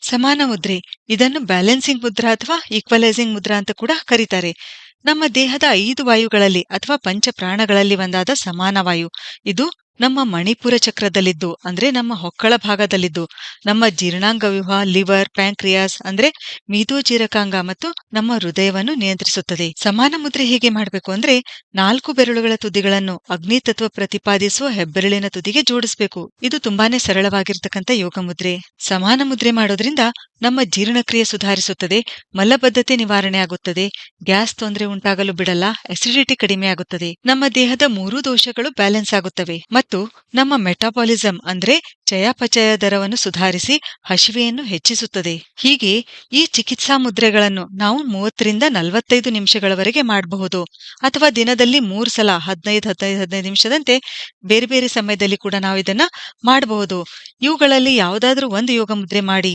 ಸಮಾನ ಮುದ್ರೆ. ಇದನ್ನು ಬ್ಯಾಲೆನ್ಸಿಂಗ್ ಮುದ್ರಾ ಅಥವಾ ಈಕ್ವಲೈಸಿಂಗ್ ಮುದ್ರಾ ಅಂತ ಕೂಡ ಕರೀತಾರೆ. ನಮ್ಮ ದೇಹದ ಐದು ವಾಯುಗಳಲ್ಲಿ ಅಥವಾ ಪಂಚ ಪ್ರಾಣಗಳಲ್ಲಿ ಒಂದಾದ ಸಮಾನ ವಾಯು. ಇದು ನಮ್ಮ ಮಣಿಪುರ ಚಕ್ರದಲ್ಲಿದ್ದು, ಅಂದ್ರೆ ನಮ್ಮ ಹೊಕ್ಕಳ ಭಾಗದಲ್ಲಿದ್ದು, ನಮ್ಮ ಜೀರ್ಣಾಂಗ ವ್ಯೂಹ ಲಿವರ್, ಪ್ಯಾಂಕ್ರಿಯಾಸ್, ಅಂದ್ರೆ ಮೀದೋಜೀರಕಾಂಗ ಮತ್ತು ನಮ್ಮ ಹೃದಯವನ್ನು ನಿಯಂತ್ರಿಸುತ್ತದೆ. ಸಮಾನ ಮುದ್ರೆ ಹೇಗೆ ಮಾಡಬೇಕು ಅಂದ್ರೆ ನಾಲ್ಕು ಬೆರಳುಗಳ ತುದಿಗಳನ್ನು ಅಗ್ನಿ ತತ್ವ ಪ್ರತಿಪಾದಿಸುವ ಹೆಬ್ಬೆರಳಿನ ತುದಿಗೆ ಜೋಡಿಸಬೇಕು. ಇದು ತುಂಬಾನೇ ಸರಳವಾಗಿರ್ತಕ್ಕಂಥ ಯೋಗ ಮುದ್ರೆ. ಸಮಾನ ಮುದ್ರೆ ಮಾಡೋದ್ರಿಂದ ನಮ್ಮ ಜೀರ್ಣಕ್ರಿಯೆ ಸುಧಾರಿಸುತ್ತದೆ, ಮಲಬದ್ಧತೆ ನಿವಾರಣೆ ಆಗುತ್ತದೆ, ಗ್ಯಾಸ್ ತೊಂದರೆ ಉಂಟಾಗಲು ಬಿಡಲ್ಲ ಅಸಿಡಿಟಿ ಕಡಿಮೆ ಆಗುತ್ತದೆ. ನಮ್ಮ ದೇಹದ ಮೂರೂ ದೋಷಗಳು ಬ್ಯಾಲೆನ್ಸ್ ಆಗುತ್ತವೆ. ಮತ್ತು ನಮ್ಮ ಮೆಟಾಬಾಲಿಸಂ ಅಂದ್ರೆ ಚಯಾಪಚಯ ದರವನ್ನು ಸುಧಾರಿಸಿ ಹಸಿವೆಯನ್ನು ಹೆಚ್ಚಿಸುತ್ತದೆ. ಹೀಗೆ ಈ ಚಿಕಿತ್ಸಾ ಮುದ್ರೆಗಳನ್ನು ನಾವು ಮೂವತ್ತರಿಂದ ನಲವತ್ತೈದು ನಿಮಿಷಗಳವರೆಗೆ ಮಾಡಬಹುದು. ಅಥವಾ ದಿನದಲ್ಲಿ ಮೂರು ಸಲ, ಹದಿನೈದು ಹದಿನೈದು ಹದಿನೈದು ನಿಮಿಷದಂತೆ ಬೇರೆ ಬೇರೆ ಸಮಯದಲ್ಲಿ ಕೂಡ ನಾವು ಇದನ್ನ ಮಾಡಬಹುದು. ಇವುಗಳಲ್ಲಿ ಯಾವುದಾದ್ರೂ ಒಂದು ಯೋಗ ಮುದ್ರೆ ಮಾಡಿ.